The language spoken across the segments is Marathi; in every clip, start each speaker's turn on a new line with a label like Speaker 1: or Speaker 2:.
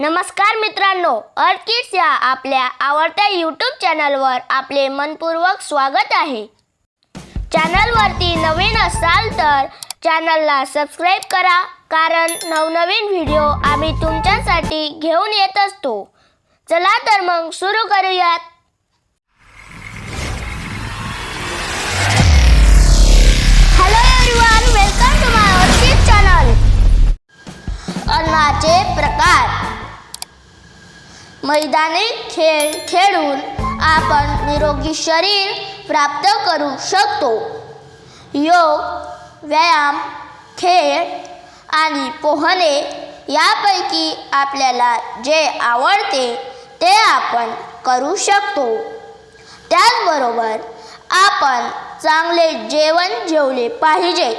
Speaker 1: नमस्कार मित्रांनो अर्थ किड्स या आपल्या आवडत्या यूट्यूब चॅनलवर आपले मनपूर्वक स्वागत आहे. चॅनलवरती नवीन असाल तर चॅनलला सबस्क्राईब करा कारण नवनवीन व्हिडिओ आम्ही तुमच्यासाठी घेऊन येत असतो. चला तर मग सुरू करूयात. Hello everyone welcome to my earth channel अन्नाचे प्रकार. मैदानी खेळ खेळून आपण निरोगी शरीर प्राप्त करू शकतो. योग व्यायाम खेळ आणि पोहणे यापैकी आपल्याला जे आवडते ते आपण करू शकतो. त्याचबरोबर आपण चांगले जेवण जेवले पाहिजे.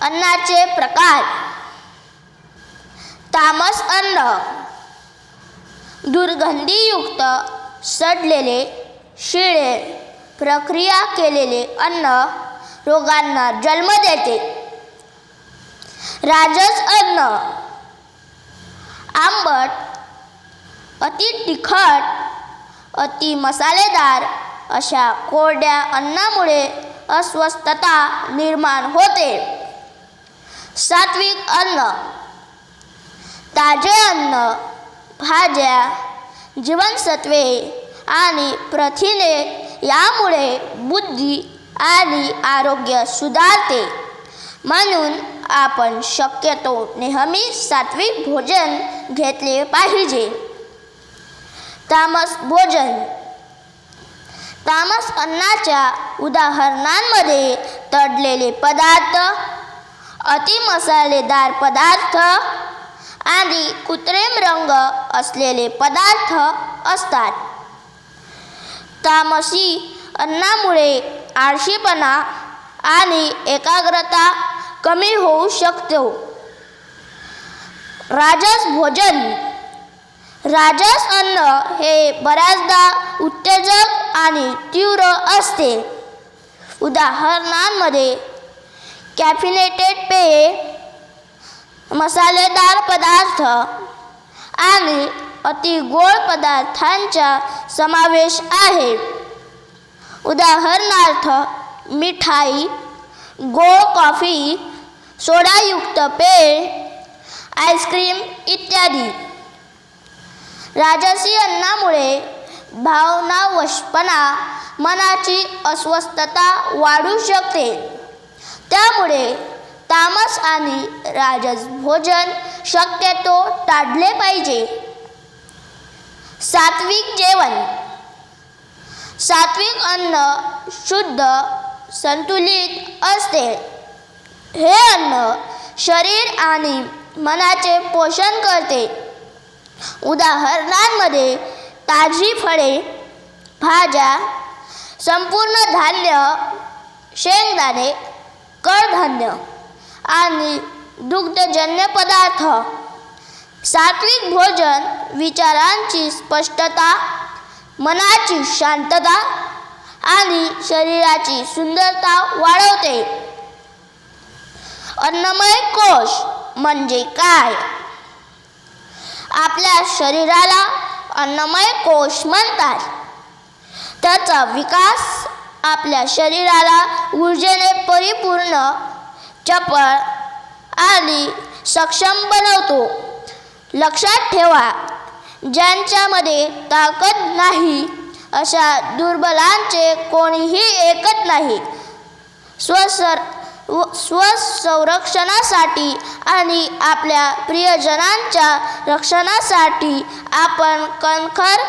Speaker 1: अन्नाचे प्रकार. तामस अन्न. दुर्गंधीयुक्त सडलेले शिळे प्रक्रिया केलेले अन्न रोगांना जन्म देते. राजस अन्न आंबट अति तिखट अति मसालेदार अशा कोरड्या अन्नामुळे अस्वस्थता निर्माण होते. सात्विक अन्न ताजे अन्न भाज्या जीवनसत्वे आणि प्रथिने यामुळे बुद्धी आणि आरोग्य सुधारते. म्हणून आपण शक्यतो नेहमी सात्विक भोजन घेतले पाहिजे. तामस भोजन. तामस अन्नाच्या उदाहरणांमध्ये तडलेले पदार्थ अति मसालेदार पदार्थ आणि कृत्रिम रंग असलेले पदार्थ असतात. तामसी अन्नामुळे आळशीपणा आणि एकाग्रता कमी होऊ शकतो. राजस भोजन. राजस अन्न हे बऱ्याचदा उत्तेजक आणि तीव्र असते. उदाहरणांमध्ये कॅफिनेटेड पेये मसालेदार पदार्थ आणि अति गोड पदार्थांचा समावेश आहे. उदाहरणार्थ मिठाई गोड कॉफी सोडायुक्त पेय आईस्क्रीम इत्यादी. राजसी अन्नामुळे भावनावशपणा मनाची अस्वस्थता वाढू शकते. त्यामुळे तामस आणि राजस भोजन शक्यतो टाळले पाहिजे. सात्विक जेवण. सात्विक अन्न शुद्ध संतुलित असते. हे अन्न शरीर आणि मनाचे पोषण करते. उदाहरणांमध्ये ताजी फळे भाज्या संपूर्ण धान्य शेंगदाणे कडधान्य आणि दुग्धजन्य पदार्थ. सात्विक भोजन विचारांची स्पष्टता मनाची शांतता आणि शरीराची सुंदरता वाढवते. अन्नमय कोश म्हणजे काय? आपल्या शरीराला अन्नमय कोश म्हणतात. त्याचा विकास आपल्या शरीराला ऊर्जेने परिपूर्ण चपळ आणि सक्षम बनवतो. लक्षात ठेवा ज्यांच्यामध्ये ताकद नाही अशा दुर्बलांचे कोणीही ऐकत नाही. स्वसर व स्वसंरक्षणासाठी आणि आपल्या प्रियजनांच्या रक्षणासाठी आपण कणखर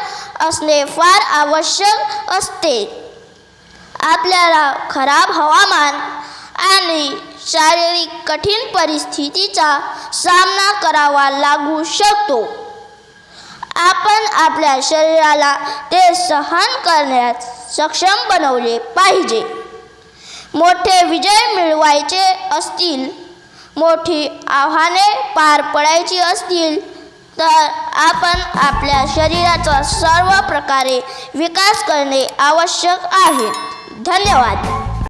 Speaker 1: असणे फार आवश्यक असते. आपल्याला खराब हवामान आणि शारीरिक कठीण परिस्थितीचा सामना करावा लागू शकतो. आपण आपल्या शरीराला ते सहन करण्यास सक्षम बनवले पाहिजे. मोठे विजय मिळवायचे असतील मोठी आव्हाने पार पडायची असतील तर आपण आपल्या शरीराचा सर्व प्रकारे विकास करणे आवश्यक आहे. धन्यवाद.